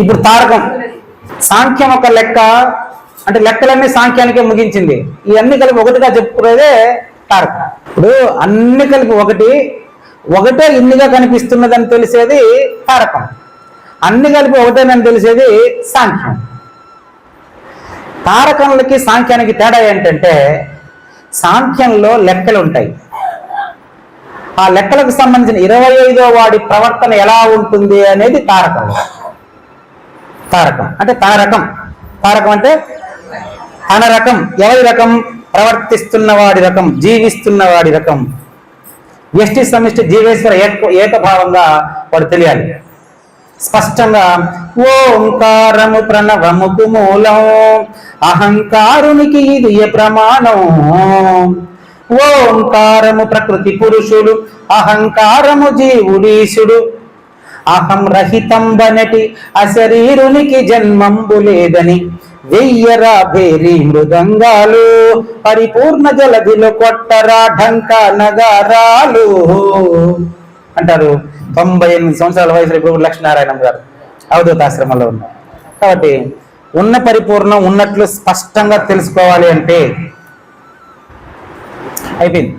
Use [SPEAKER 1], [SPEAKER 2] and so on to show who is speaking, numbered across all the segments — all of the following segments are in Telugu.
[SPEAKER 1] ఇప్పుడు తారకం సాంఖ్యం ఒక లెక్క అంటే లెక్కలన్నీ సాంఖ్యానికే ముగించింది. ఇవన్నీ కలిపి ఒకటిగా చెప్పుకునేదే తారకం. ఇప్పుడు అన్ని కలిపి ఒకటి ఒకటే ఇన్నిగా కనిపిస్తున్నదని తెలిసేది తారకం. అన్ని కలిపి ఒకటేనని తెలిసేది సాంఖ్యం. తారకములకి సాంఖ్యానికి తేడా ఏంటంటే సాంఖ్యంలో లెక్కలు ఉంటాయి. ఆ లెక్కలకు సంబంధించిన ఇరవై ఐదో వాడి ప్రవర్తన ఎలా ఉంటుంది అనేది తారకం. తారకం. అంటే తారకం. తారకం అంటే తన రకం ఎవరి రకం? ప్రవర్తిస్తున్న వాడి రకం జీవిస్తున్న వాడి రకం. ఎస్టి సమిష్టి జీవేశ్వర ఏక ఏకభావంగా వాడు తెలియాలి. స్పష్టంగా ఓంకారము ప్రణవముకు మూలం అహంకారునికి ఇది ప్రమాణం? ఓంకారము ప్రకృతి పురుషుడు అహంకారము జీవుడీశుడు అహం రహితంబనటి అశరీరునికి జన్మంబు లేదని. వెయ్యరా భేరి మృదంగాలు పరిపూర్ణ జలధిలో కొట్టరా ఢంక నగరాలు. అంటారు తొంభై ఎనిమిది సంవత్సరాల వయసులో ఇప్పుడు లక్ష్మీనారాయణ గారు అవధూతాశ్రమంలో ఉన్నారు. కాబట్టి ఉన్న పరిపూర్ణం ఉన్నట్లు స్పష్టంగా తెలుసుకోవాలి అంటే అయిపోయింది.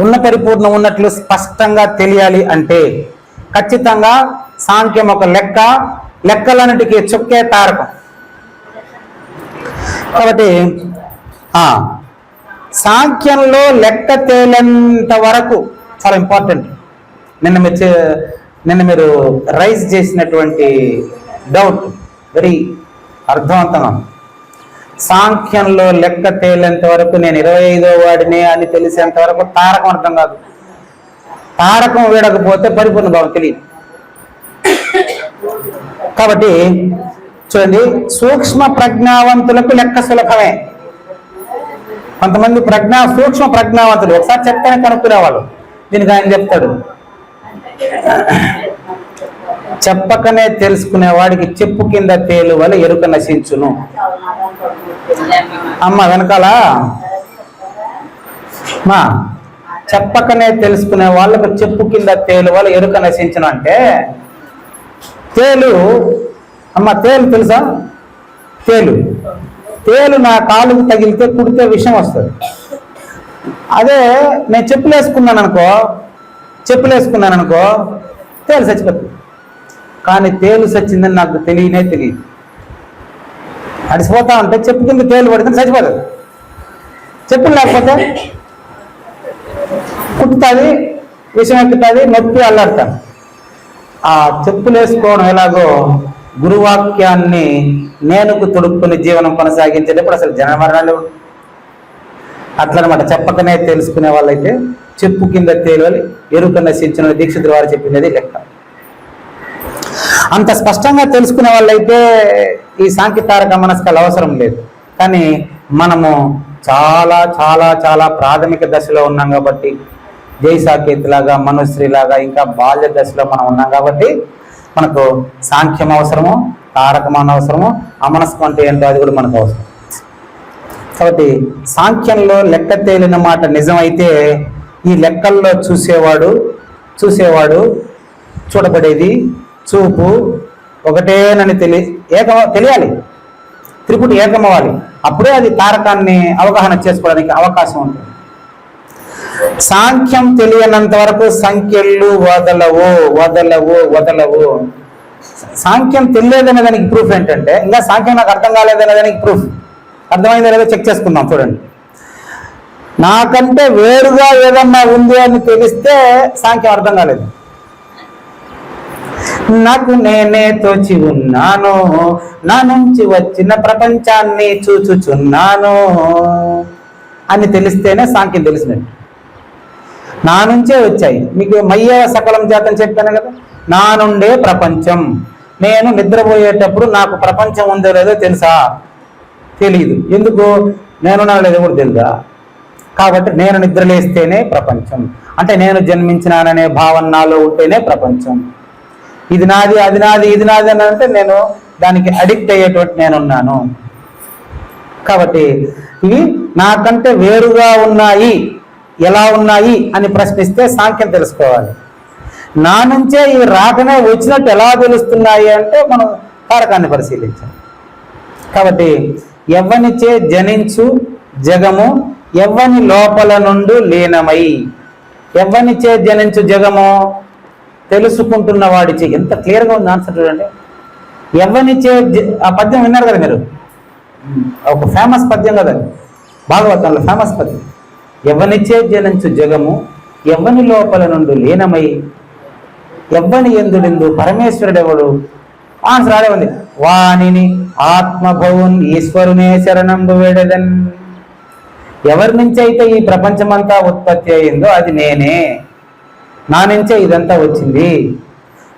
[SPEAKER 1] ఉన్న పరిపూర్ణం ఉన్నట్లు స్పష్టంగా తెలియాలి అంటే ఖచ్చితంగా సాంఖ్యం ఒక లెక్క లెక్కలన్నిటికీ చుక్కే తారకం. కాబట్టి సాంఖ్యంలో లెక్క తేలేంత వరకు చాలా ఇంపార్టెంట్ నిన్న మీరు చే- నిన్న మీరు రైజ్ చేసినటువంటి డౌట్ వెరీ అర్థవంతంగా సాంఖ్యంలో లెక్క తేలేంత వరకు నేను ఇరవై ఐదో వాడినే అని తెలిసేంత వరకు తారకం అర్థం కాదు. తారకం వీడకపోతే పరిపూర్ణ భావం తెలియదు. కాబట్టి చూడండి సూక్ష్మ ప్రజ్ఞావంతులకు లెక్క సులభమే. కొంతమంది ప్రజ్ఞా సూక్ష్మ ప్రజ్ఞావంతులు ఒకసారి చెప్తానే కనుక్కునేవాళ్ళు దీనికి ఆయన చెప్తాడు. చెప్పకనే తెలుసుకునే వాడికి చెప్పు కింద తేలు వల్ల ఎరుక నశించును. అమ్మ వెనకాల. మా చెప్పకనే తెలుసుకునే వాళ్ళకు చెప్పు కింద తేలు వల్ల ఎరుక నశించును అంటే తేలు అమ్మ తేలు తెలుసా? తేలు. తేలు నా కాలుకు తగిలితే కుడితే విషం వస్తుంది. అదే నేను చెప్పులు వేసుకున్నాను అనుకో చెప్పులు వేసుకున్నాను అనుకో తేలు చచ్చిపోతుంది. కానీ తేలు చచ్చిందని నాకు తెలియనే తెలియదు. అడిసిపోతా ఉంటే చెప్పు కింద తేలు పడితే చచ్చిపోతుంది చెప్పులు లేకపోతే కుట్టుతుంది విషయం ఎక్కుతుంది నొప్పి అల్లాడతాను ఆ చెప్పులు వేసుకోవడం ఎలాగో గురువాక్యాన్ని నేనుకు తొడుక్కుని జీవనం కొనసాగించేటప్పుడు అసలు జన మరణాలు అట్లనమాట చెప్పకనే తెలుసుకునే వాళ్ళైతే చెప్పు కింద తేలివలి ఎరుక నశించిన దీక్షితుల వారు చెప్పినది లెక్క. అంత స్పష్టంగా తెలుసుకునే వాళ్ళైతే ఈ సాంకేతారక మనస్కాలు అవసరం లేదు. కానీ మనము చాలా చాలా చాలా ప్రాథమిక దశలో ఉన్నాం కాబట్టి జై సాకేత్ లాగా మనుశ్రీ లాగా ఇంకా బాల్య దశలో మనం ఉన్నాం కాబట్టి మనకు సాంఖ్యం అవసరము తారకమాన అవసరము అమనస్కం అంటే ఏంటో అది కూడా మనకు అవసరం. కాబట్టి సాంఖ్యంలో లెక్క తేలిన మాట నిజమైతే ఈ లెక్కల్లో చూసేవాడు చూసేవాడు చూడబడేది చూపు ఒకటేనని తెలి ఏకమ తెలియాలి. త్రిపుటి ఏకమవ్వాలి. అప్పుడే అది తారకాన్ని అవగాహన చేసుకోవడానికి అవకాశం ఉంటుంది. సాంఖ్యం తెలియనంత వరకు సంఖ్యలు వదలవు వదలవు వదలవు. సాంఖ్యం తెలియదనే దానికి ప్రూఫ్ ఏంటంటే ఇంకా సాంఖ్యం నాకు అర్థం కాలేదనే దానికి ప్రూఫ్ అర్థమైందో లేదో చెక్ చేసుకుందాం చూడండి. నాకంటే వేరుగా ఏదన్నా ఉంది అని తెలిస్తే సాంఖ్యం అర్థం కాలేదు. నాకు నేనే తోచి ఉన్నాను. నా నుంచి వచ్చిన ప్రపంచాన్ని చూచుచున్నాను. అని తెలిస్తేనే సాంఖ్యం తెలిసినట్టు నా నుంచే వచ్చాయి. మీకు మయ్య సకలం జాతం చెప్పాను కదా? నా నుండే ప్రపంచం. నేను నిద్రపోయేటప్పుడు నాకు ప్రపంచం ఉందో లేదో తెలుసా? తెలియదు ఎందుకు? నేనున్నా లేదో కూడా తెలుదా? కాబట్టి నేను నిద్రలేస్తేనే ప్రపంచం. అంటే నేను జన్మించినాననే భావన నాలో ఉంటేనే ప్రపంచం. ఇది నాది అది నాది ఇది నాది అని అంటే నేను దానికి అడిక్ట్ అయ్యేటువంటి నేనున్నాను. కాబట్టి ఇవి నాకంటే వేరుగా ఉన్నాయి ఎలా ఉన్నాయి అని ప్రశ్నిస్తే సాంఖ్యం తెలుసుకోవాలి. నా నుంచే ఇవి రాకనే వచ్చినట్టు ఎలా తెలుస్తున్నాయి అంటే మనం కారకాన్ని పరిశీలించాలి. కాబట్టి ఎవ్వనిచే జనించు జగము ఎవ్వని లోపల నుండి లీనమై ఎవ్వనిచే జనించు జగము తెలుసుకుంటున్న వాడిచే ఎంత క్లియర్గా ఉంది ఆన్సర్ చూడండి. ఎవరినిచ్చే ఆ పద్యం విన్నారు కదా మీరు? ఒక ఫేమస్ పద్యం కదా భాగవతంలో ఫేమస్ పద్యం. ఎవనిచ్చే జనించు జగము ఎవ్వని లోపల నుండి లీనమై ఎవ్వని ఎందుడిందు పరమేశ్వరుడెవడు? ఆన్సర్ ఆడే ఉంది. వాణిని ఆత్మభవున్ ఈశ్వరునే శరణంబు వేడదన్. ఎవరి నుంచి అయితే ఈ ప్రపంచమంతా ఉత్పత్తి అయిందో అది నేనే. నా నుంచే ఇదంతా వచ్చింది.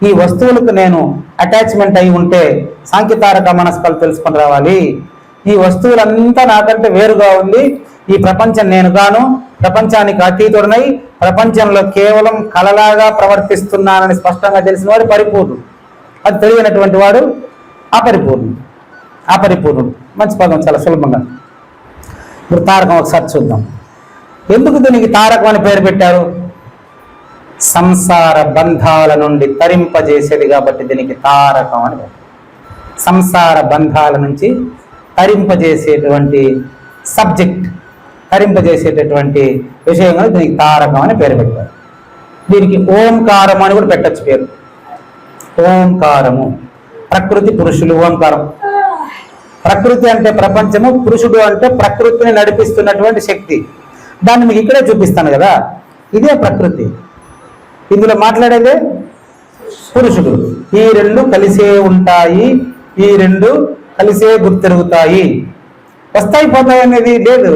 [SPEAKER 1] ఈ వస్తువులకు నేను అటాచ్మెంట్ అయి ఉంటే సాంకేతారక మనస్కాలు తెలుసుకొని రావాలి. ఈ వస్తువులంతా నాకంటే వేరుగా ఉంది ఈ ప్రపంచం నేను గాను ప్రపంచానికి అతీతుడనై ప్రపంచంలో కేవలం కలలాగా ప్రవర్తిస్తున్నానని స్పష్టంగా తెలిసిన వాడు పరిపూర్ణుడు. అది తెలియనటువంటి వాడు అపరిపూర్ణుడు. అపరిపూర్ణుడు. మంచి పదం చాలా సులభంగా. ఇప్పుడు తారకం ఒకసారి చూద్దాం. ఎందుకు దీనికి తారకం అని పేరు పెట్టారు? సంసార బంధాల నుండి తరింపజేసేది కాబట్టి దీనికి తారకం అని సంసార బంధాల నుంచి తరింపజేసేటువంటి సబ్జెక్ట్ తరింపజేసేటటువంటి విషయంగా దీనికి తారకం అని పేరు పెట్టారు. దీనికి ఓంకారం అని కూడా పెట్టచ్చు పేరు. ఓంకారము. ప్రకృతి పురుషులు ఓంకారం. ప్రకృతి అంటే ప్రపంచము పురుషుడు అంటే ప్రకృతిని నడిపిస్తున్నటువంటి శక్తి. దాన్ని మీకు ఇక్కడే చూపిస్తాను కదా. ఇదే ప్రకృతి. ఇందులో మాట్లాడేదే? పురుషుడు. ఈ రెండు కలిసే ఉంటాయి ఈ రెండు కలిసే గుర్తెరుగుతాయి. వస్తాయి పోతాయి అనేది లేదు.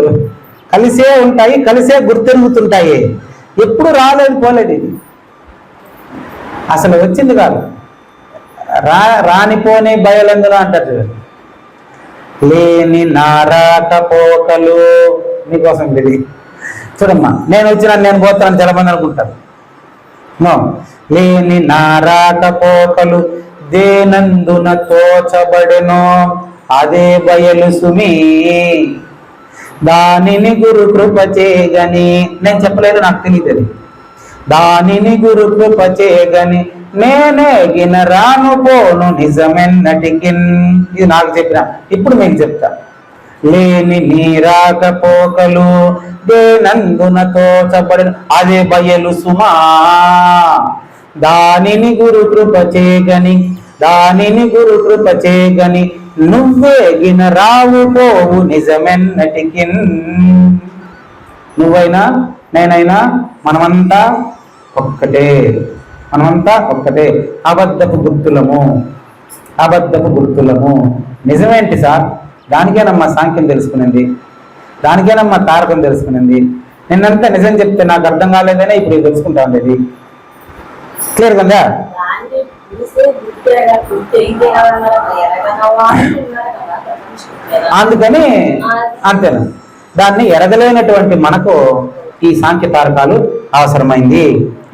[SPEAKER 1] కలిసే ఉంటాయి కలిసే గుర్తెరుగుతుంటాయి. ఎప్పుడు రాలేదు పోలేదు ఇది. అసలు వచ్చింది కాదు. రా రానిపోని బయలందులో అంటారు లేని నారాకపోకలు మీకోసం ఇది. చూడమ్మా నేను వచ్చినా నేను పోతాను చాలా మంది అనుకుంటారు. లేని నారాకపోకలు దేనందున తోచబడెనో? అదే బయలు సుమి దానిని గురు కృప చేయగని. నేను చెప్పలేదు నాకు తెలియదు దానిని గురు కృప చేయగని నేనే గిన రాను పోను నిజమెన్నటికి ఇది నాకు చెప్పిన. ఇప్పుడు మీకు చెప్తా. లేని నీరాకపోకలు దేనందున తోచబడిన అదే బయలు సుమా. దానిని గురు కృప చేయగని దానిని గురు కృప చేయగని రావు పోవు నిజమెన్నటికి. నువ్వైనా నేనైనా మనమంతా ఒక్కటే. మనమంతా ఒక్కటే. అబద్ధపు గుర్తులము. అబద్ధపు గుర్తులము. నిజమేంటి సార్? దానికేనమ్మా సాంఖ్యం తెలుసుకునింది. దానికేనమ్మా తారకం తెలుసుకునింది. నిన్నంతా నిజం చెప్తే నాకు అర్థం కాలేదనే ఇప్పుడు తెలుసుకుంటా ఉండేది. క్లియర్ కదా అందుకని అంతేనా? దాన్ని ఎరగలేనటువంటి మనకు ఈ సాంఖ్య తారకాలు అవసరమైంది.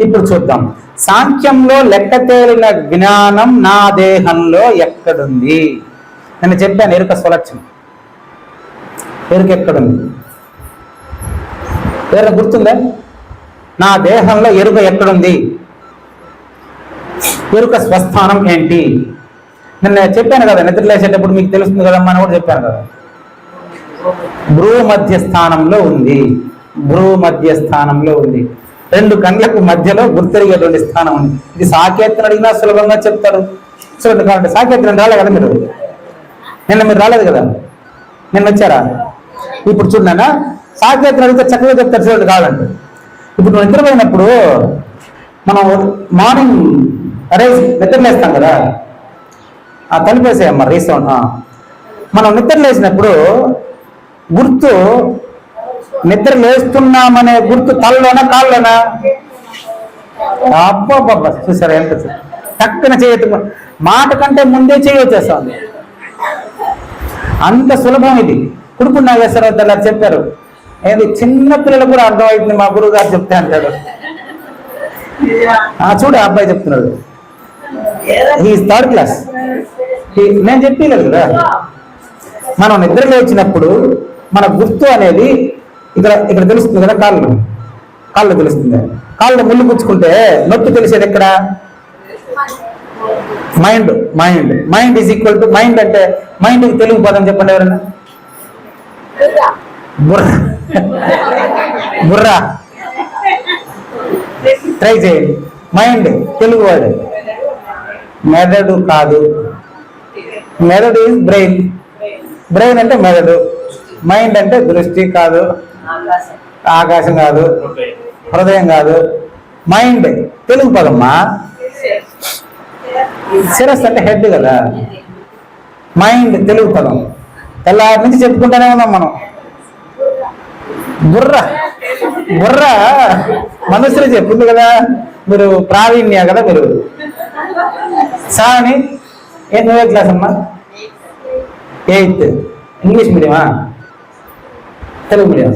[SPEAKER 1] ఇప్పుడు చూద్దాం. సాంఖ్యంలో లెక్క తేలిన జ్ఞానం నా దేహంలో ఎక్కడుంది? నేను చెప్పాను ఎరుక స్వలక్షణం. ఎరుక ఎక్కడుంది? ఎరుక గుర్తుందా? నా దేహంలో ఎరుక ఎక్కడుంది? ఎరుక స్వస్థానం ఏంటి? నిన్న చెప్పాను కదా నిద్ర లేచేటప్పుడు మీకు తెలుస్తుంది కదమ్మా అని కూడా చెప్పాను కదా. భ్రూ మధ్య స్థానంలో ఉంది. భ్రూ మధ్య స్థానంలో ఉంది. రెండు కళ్ళకు మధ్యలో గుర్తెరిగేటువంటి స్థానం ఉంది. ఇది సాకేతను అడిగినా సులభంగా చెప్తారు. చూడండి కాబట్టి సాకేతనం రాలే కదా మీరు? నిన్న మీరు రాలేదు కదా? నిన్న వచ్చారా? ఇప్పుడు చూడనా సాకేతను అడిగితే చక్కగా చెప్తారు చూడండి కావాలంటే. ఇప్పుడు నువ్వు నిద్రపోయినప్పుడు మనం మార్నింగ్ రైస్ నిద్రలేస్తాం కదా? ఆ తలుపేసేయమ్మా రీసౌండ్ మనం నిద్రలేసినప్పుడు గుర్తు నిద్ర లేస్తున్నామనే గుర్తు తలలోనా కాళ్ళలోనా అబ్బబ్బబ్బ చూసారా ఎంత చూ- టక్కున చేయటం. మాట కంటే ముందే చేయొచ్చేస్తుంది అంత సులభం ఇది కుడుపు నాగేశ్వరరావు అలా చెప్పారు. ఏది చిన్న పిల్లలు కూడా అర్థమవుతుంది మా గురువు గారు చెప్తే అంటాడు. ఆ, చూడు ఆ అబ్బాయి చెప్తున్నాడు. ఈ థర్డ్ క్లాస్ నేను చెప్పలేదు కదా. మనం నిద్ర లేచినప్పుడు మన గుర్తు అనేది ఇక్కడ ఇక్కడ తెలుస్తుంది కదా కాళ్ళు. కాళ్ళు తెలుస్తుంది. కాళ్ళు ముళ్ళు పుచ్చుకుంటే నొప్పి తెలిసేది ఎక్కడ? Mind mind mind is equal to mind అంటే మైండ్ తెలుగు పదం చెప్పండి ఎవరైనా? బుర్ర. బుర్ర. ట్రై చేయండి. Mind Telugu word. మెదడు కాదు. మెదడు ఈజ్ బ్రెయిన్ బ్రెయిన్ అంటే మెదడు మైండ్ అంటే దృష్టి కాదు.
[SPEAKER 2] ఆకాశం.
[SPEAKER 1] ఆకాశం కాదు. హృదయం. కాదు. మైండ్ తెలుగు పదమ్మా. శిరస్సు అంటే హెడ్ కదా. మైండ్ తెలుగు పదం తెల్లారి నుంచి చెప్పుకుంటానే ఉన్నాం మనం. బుర్ర. బుర్ర మనుషులు చెప్పింది కదా. మీరు ప్రావీణ్య కదా మీరు. సాని ఏ నువ్వే క్లాస్ అమ్మా? Eighth English మీడియమా Telugu medium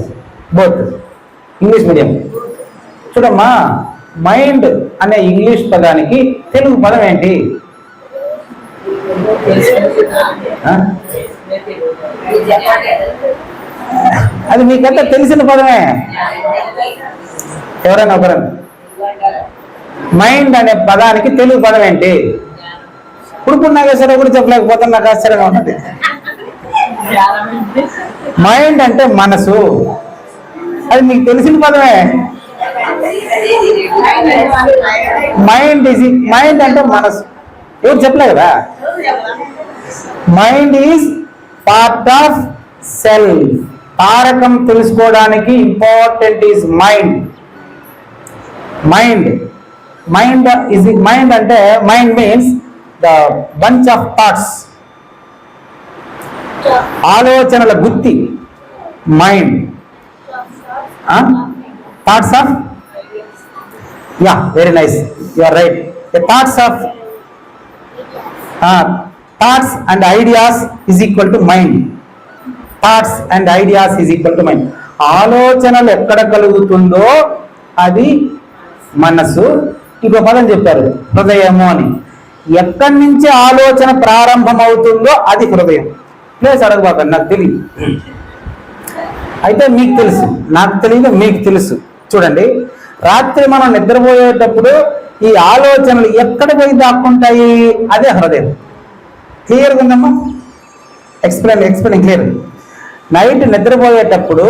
[SPEAKER 1] both English medium చూడమ్మా మైండ్ అనే ఇంగ్లీష్ పదానికి తెలుగు పదం ఏంటి? అది మీకంతా తెలిసిన పదమే. ఎవరైనా ఒకరు. మైండ్ అనే పదానికి తెలుగు పదం ఏంటి? ఇప్పుడు నాగేశ్వరరావు కూడా చెప్పలేకపోతే నాకు ఆశ్చర్యంగా ఉన్నది. మైండ్ అంటే మనసు. అది మీకు తెలిసిన పదమే. మైండ్ ఇజ్ మైండ్ అంటే మనసు. ఎవరు చెప్పలే కదా? Mind is part of cell Tarakam తెలుసుకోవడానికి important is mind mind mind is mind అంటే mind means the bunch of thoughts ఆలోచనల గుత్తి. Mind thoughts of yeah very nice you are right thoughts of thoughts and ideas is equal to mind thoughts and ideas is equal to mind ఆలోచనలు ఎక్కడ కలుగుతుందో అది మనసు ఇంకో పదం చెప్పారు హృదయము అని. ఎక్కడి నుంచి ఆలోచన ప్రారంభమవుతుందో అది హృదయం. ప్లేస్ అడగబాకండి నాకు తెలియదు అయితే మీకు తెలుసు నాకు తెలియదు మీకు తెలుసు. చూడండి రాత్రి మనం నిద్రపోయేటప్పుడు ఈ ఆలోచనలు ఎక్కడ పోయి దాక్కుంటాయి? అదే హృదయం. క్లియర్గా ఉందమ్మా? ఎక్స్ప్లెయిన్ ఎక్స్ప్లెయిన్ క్లియర్ నైట్ నిద్రపోయేటప్పుడు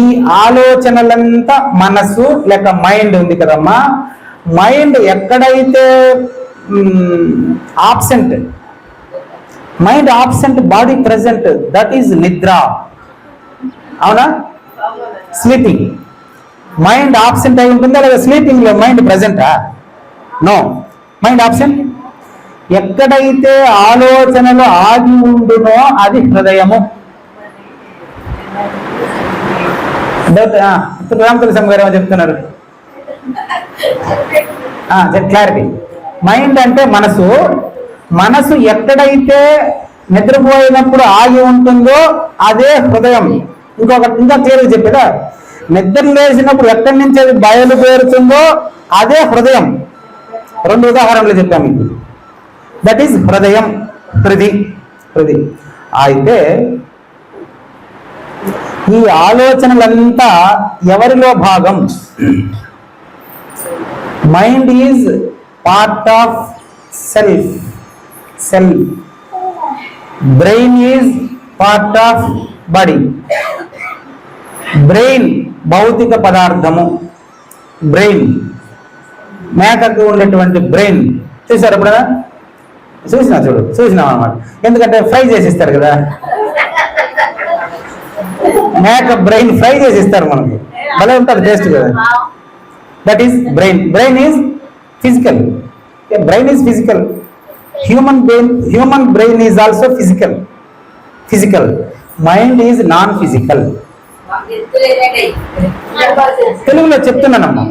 [SPEAKER 1] ఈ ఆలోచనలంతా మనసు లేక మైండ్ ఉంది కదమ్మా. మైండ్ ఎక్కడైతే absent mind absent body present that is నిద్ర. అవునా? స్లీపింగ్ మైండ్ ఆబ్సెంట్ అయి ఉంటుందా లేదా స్లీపింగ్లో మైండ్ ప్రెసెంటా నో మైండ్ ఆబ్సెంట్ ఎక్కడైతే ఆలోచనలు ఆగి ఉండునో అది హృదయము. రామకృష్ణ తులసం గారు ఏమో చెప్తున్నారు? క్లారిటీ మైండ్ అంటే మనసు. మనసు ఎక్కడైతే నిద్రపోయినప్పుడు ఆగి ఉంటుందో అదే హృదయం. ఇంకొక ఇంకా క్లియర్గా చెప్పేదా? నిద్ర లేచినప్పుడు ఎక్కడి నుంచి అది బయలుదేరుతుందో అదే హృదయం. రెండు ఉదాహరణలు చెప్పాము దట్ ఈస్ హృదయం హృది హృది. అయితే ఈ ఆలోచనలంతా ఎవరిలో భాగం? Mind is part of self self brain is part of body brain భౌతిక పదార్థము. బ్రెయిన్. మేకకు ఉండేటువంటి బ్రెయిన్. చూసారు ఎప్పుడైనా చూసినా చూడు చూసినాం అనమాట ఎందుకంటే ఫ్రై చేసి ఇస్తారు కదా. మేక బ్రెయిన్ ఫ్రై చేసి ఇస్తారు మనకి. భలే ఉంటుంది టేస్ట్ కదా. That is brain brain is physical brain is physical human brain human brain is also physical physical mind is non physical తెలుగులో చెప్తున్నానమ్మా.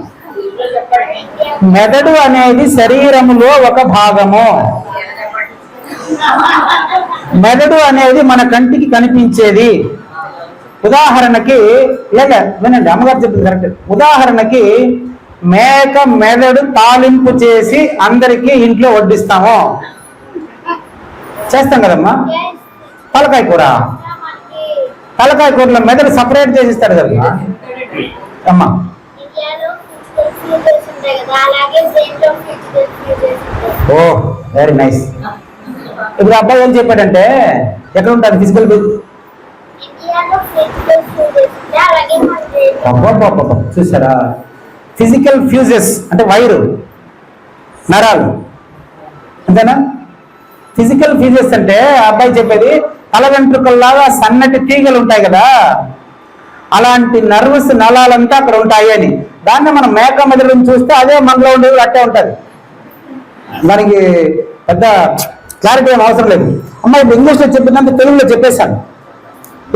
[SPEAKER 1] మెదడు అనేది శరీరములో ఒక భాగము. మెదడు అనేది మన కంటికి కనిపించేది. ఉదాహరణకి లేక వినండి అమ్మగారు చెప్పింది కరెక్ట్. ఉదాహరణకి మేక మెదడు తాలింపు చేసి అందరికీ ఇంట్లో వడ్డిస్తాము. చేస్తాం కదమ్మా? తలకాయ కూర. తలకాయ కూరలో మెదడు సపరేట్ చేసి ఇస్తాడు అమ్మా. ఓ వెరీ నైస్ ఇప్పుడు అబ్బాయి ఏం చెప్పాడంటే ఎక్కడ ఉంటుంది ఫిజికల్ చూసారా? ఫిజికల్ ఫ్యూజెస్ అంటే వైరు నరాలు. అంతేనా? ఫిజికల్ ఫ్యూజెస్ అంటే ఆ అబ్బాయి చెప్పేది తల వెంట్రుకల్లాగా సన్నటి తీగలు ఉంటాయి కదా అలాంటి నర్వస్ నలాలంతా అక్కడ ఉంటాయి అని. దాన్ని మనం మేక మెదడుని చూస్తే అదే మనలో ఉండేది అట్టే ఉంటుంది. మనకి పెద్ద క్లారిటీ ఏం అవసరం లేదు. అమ్మ ఇప్పుడు ఇంగ్లీష్లో చెప్పినంత తెలుగులో చెప్పేశాను.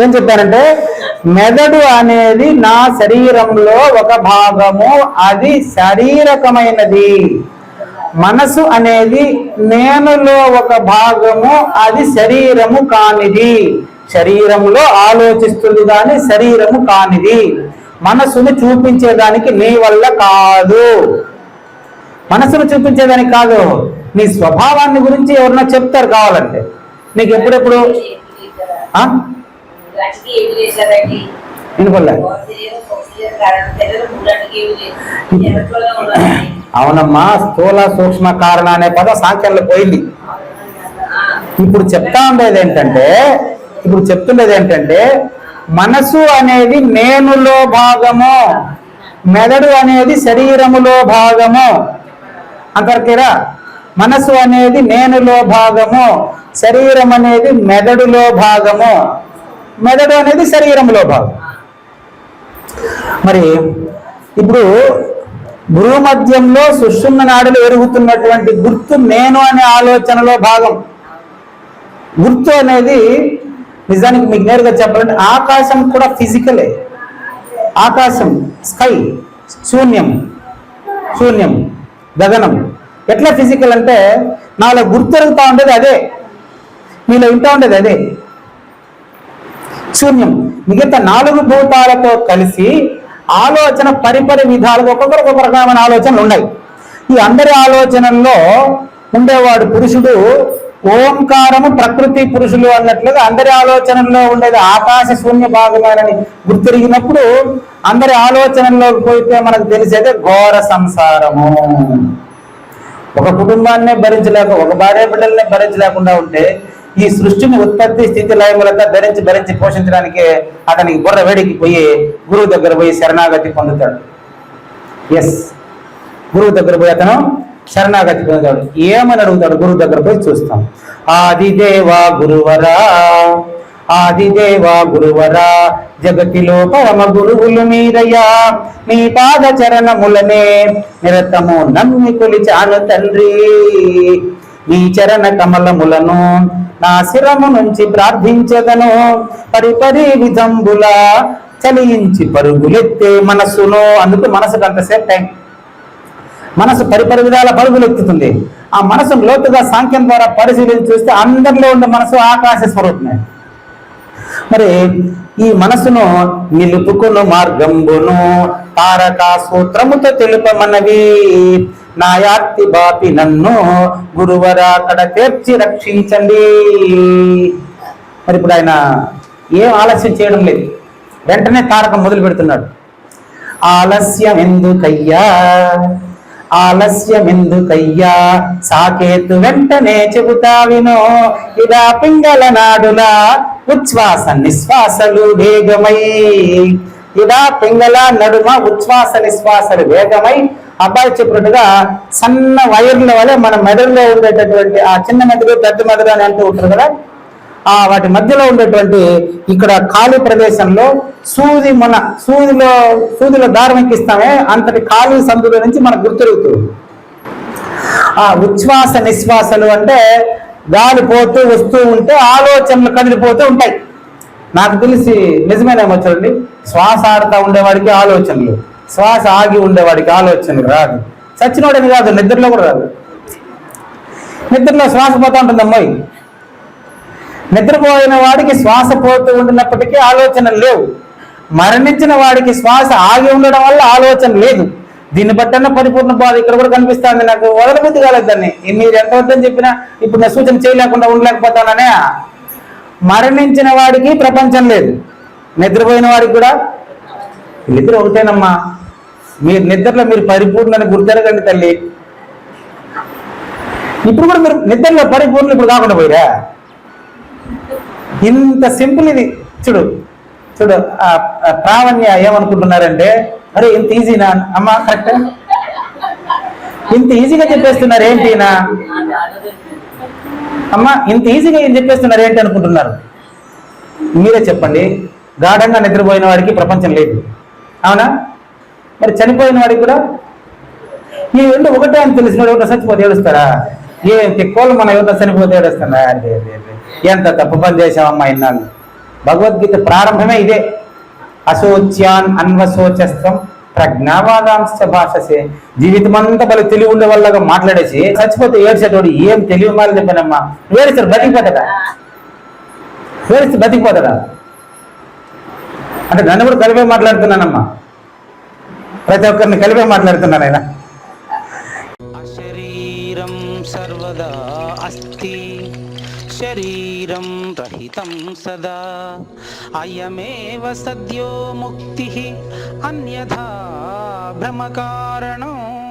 [SPEAKER 1] ఏం చెప్పానంటే మెదడు అనేది నా శరీరంలో ఒక భాగము అది శారీరకమైనది. మనసు అనేది నేనులో ఒక భాగము అది శరీరము కానిది. శరీరములో ఆలోచిస్తుంది కానీ శరీరము కానిది. మనసును చూపించేదానికి నీ వల్ల కాదు. మనసును చూపించేదానికి కాదు. నీ స్వభావాన్ని గురించి ఎవరన్నా చెప్తారు కావాలంటే? నీకు ఎప్పుడెప్పుడు? వినపడలే. అవునమ్మా స్థూల సూక్ష్మ కారణ అనే పదం సాంఖ్యంలో పోయింది. ఇప్పుడు చెప్తా ఉండేది ఏంటంటే ఇప్పుడు చెప్తుండేది ఏంటంటే మనసు అనేది నేనులో భాగము మెదడు అనేది శరీరములో భాగము. అంతవరకేరా? మనసు అనేది నేనులో భాగము శరీరం అనేది మెదడులో భాగము. మెదడు అనేది శరీరంలో భాగం. మరి ఇప్పుడు భూమధ్యంలో సుషుమ్న నాడులు ఎరుగుతున్నటువంటి గుర్తు నేను అనే ఆలోచనలో భాగం. గుర్తు అనేది నిజానికి మీకు నేరుగా చెప్పాలంటే ఆకాశం కూడా ఫిజికలే. ఆకాశం స్కై శూన్యం శూన్యం గగనం. ఎట్లా ఫిజికల్ అంటే నాలో గుర్తు గుర్తెరుగుతా ఉండేది అదే. మీలో వింటూ ఉండేది అదే. శూన్యం. మిగతా నాలుగు భూతాలతో కలిసి ఆలోచన పరిపరి విధాలుగా ఒక్కొక్కరికి ఒక రకమైన ఆలోచనలు ఉన్నాయి. ఈ అందరి ఆలోచనల్లో ఉండేవాడు పురుషుడు ఓంకారము ప్రకృతి పురుషులు అన్నట్లుగా అందరి ఆలోచనల్లో ఉండేది ఆకాశ శూన్య భాగమేనని గుర్తిరిగినప్పుడు అందరి ఆలోచనల్లోకి పోతే మనకు తెలిసేది ఘోర సంసారము. ఒక కుటుంబాన్నే భరించలేక ఒక భార్య బిడ్డల్ని భరించలేకుండా ఉంటే ఈ సృష్టిని ఉత్పత్తి స్థితి లయములంతా ధరించి భరించి పోషించడానికి అతనికి బుర్ర వేడికి పోయి గురువు దగ్గర పోయి శరణాగతి పొందుతాడు. ఎస్ గురువు దగ్గర పోయి అతను శరణాగతి పొందుతాడు. ఏమని అడుగుతాడు? గురువు దగ్గర పోయి చూస్తాం. ఆదిదేవా గురువరా ఆదిదేవా గురువరా జగతిలో పరమ గురువులు మీరయ్యా మీ పాద చరణములనే నిరతము నమ్మి కొలిచాను తండ్రి. నీ చరణ కమలములను నా శిరము నుంచి ప్రార్థించదను. పరిపరి విధంబుల చలించి పరుగులెత్తే మనస్సును. అందుకు మనసుకు అంతసేపు టైం. మనసు పరిపరి విధాల పరుగులెత్తుతుంది. ఆ మనసు లోతుగా సాంఖ్యం ద్వారా పరిశీలించి చూస్తే అందరిలో ఉండే మనసు ఆకాశ స్వరూపమే. మరి ఈ మనసును నిలుపుకును మార్గంబును. తారకా సూత్రముతో తెలుపమన్నవి నాయాత్తి బాపి నన్ను గురువరా అక్కడ తీర్చి రక్షించండి. మరి ఇప్పుడు ఆయన ఏం ఆలస్యం చేయడం లేదు. వెంటనే తారకం మొదలు పెడుతున్నాడు. ఆలస్యం ఎందుకయ్యా? ఆలస్యం ఎందుకయ్యా? సాకేతు వెంటనే చెబుతా వినో. ఇలా పింగళ నాడులా ఉచ్ఛ్వాస నిశ్వాసలు వేగమై. ఇలా పింగళ నడుమ ఉచ్ఛ్వాస నిశ్వాసలు వేగమై అబ్బాయి చెప్పినట్టుగా సన్న వైర్ల వలె మన మెదడులో ఉండేటటువంటి ఆ చిన్న మెదడు పెద్ద మెదడు అని అంటూ ఉంటారు కదా. ఆ వాటి మధ్యలో ఉండేటువంటి ఇక్కడ ఖాళీ ప్రదేశంలో సూది మన సూదిలో సూదిలో దారం ఎక్కిస్తామే అంతటి ఖాళీ సందులో నుంచి మనకు గుర్తురుగుతుంది ఆ ఉచ్ఛ్వాస నిశ్వాసలు అంటే గాలి పోతూ వస్తూ ఉంటే ఆలోచనలు కదిలిపోతూ ఉంటాయి. నాకు తెలిసి నిజమేనేమో చూడండి శ్వాస ఆడుతూ ఉండేవాడికి ఆలోచనలు. శ్వాస ఆగి ఉండేవాడికి ఆలోచనలు రాదు. చచ్చినోడని కాదు నిద్రలో కూడా రాదు. నిద్రలో శ్వాస పోతూ ఉంటుంది అమ్మాయి. నిద్రపోయిన వాడికి శ్వాస పోతూ ఉండినప్పటికీ ఆలోచనలు లేవు. మరణించిన వాడికి శ్వాస ఆగి ఉండడం వల్ల ఆలోచన లేదు. దీన్ని బట్టన్న పరిపూర్ణ బాధ ఇక్కడ కూడా కనిపిస్తుంది. నాకు వదలబుద్ధి కాలేదు దాన్ని. మీరు ఎంత వద్దని చెప్పినా ఇప్పుడు నా సూచన చేయలేకుండా ఉండలేకపోతాననే. మరణించిన వాడికి ప్రపంచం లేదు. నిద్రపోయిన వాడికి కూడా నిద్ర ఒకటేనమ్మా మీరు నిద్రలో మీరు పరిపూర్ణని గుర్తెరగండి తల్లి. ఇప్పుడు కూడా మీరు నిద్రలో పరిపూర్ణ ఇప్పుడు కాకుండా పోయిరా? ఇంత సింపుల్ ఇది. చూడు చూడు ప్రావణ్య ఏమనుకుంటున్నారంటే అరే ఇంత ఈజీనా అమ్మా కరెక్ట్ ఇంత ఈజీగా చెప్పేస్తున్నారు ఏంటినా అమ్మా ఇంత ఈజీగా ఏం చెప్పేస్తున్నారు ఏంటి అనుకుంటున్నారు? మీరే చెప్పండి. గాఢంగా నిద్రపోయిన వాడికి ప్రపంచం లేదు. అవునా? మరి చనిపోయిన వాడికి కూడా ఈ రెండు ఒకటే అని తెలిసిన వాడు ఎవరు చచ్చిపోతే ఏడుస్తారా ఏంటి తిక్కోలు మన యువత చనిపోతే ఏడుస్తారా ఎంత తప్పు పని చేసామమ్మా ఇన్నాళ్ళు? భగవద్గీత ప్రారంభమే ఇదే. అశోచ్యాన్ అన్వశోచస్తం ప్రజ్ఞావాదాంశ భాషసే. జీవితం అంతా బలి తెలివి ఉండే వాళ్ళగా మాట్లాడేసి చచ్చిపోతే ఏడ్చేటోడు ఏం తెలివి మాలి చెప్పానమ్మా? వేడిస్తారు బతికిపోతాడా? వేడిస్తే బతికిపోతాడా? అంటే నన్ను కూడా కలిపే మాట్లాడుతున్నానమ్మా. ప్రతి ఒక్కరిని కలిపే మాట్లాడుతున్నాను ఆయన.
[SPEAKER 3] శరీరం సర్వదా అస్తి. శరీరం రహితం సదా. అయమేవ సద్యో ముక్తి. అన్యథా భ్రమ కారణం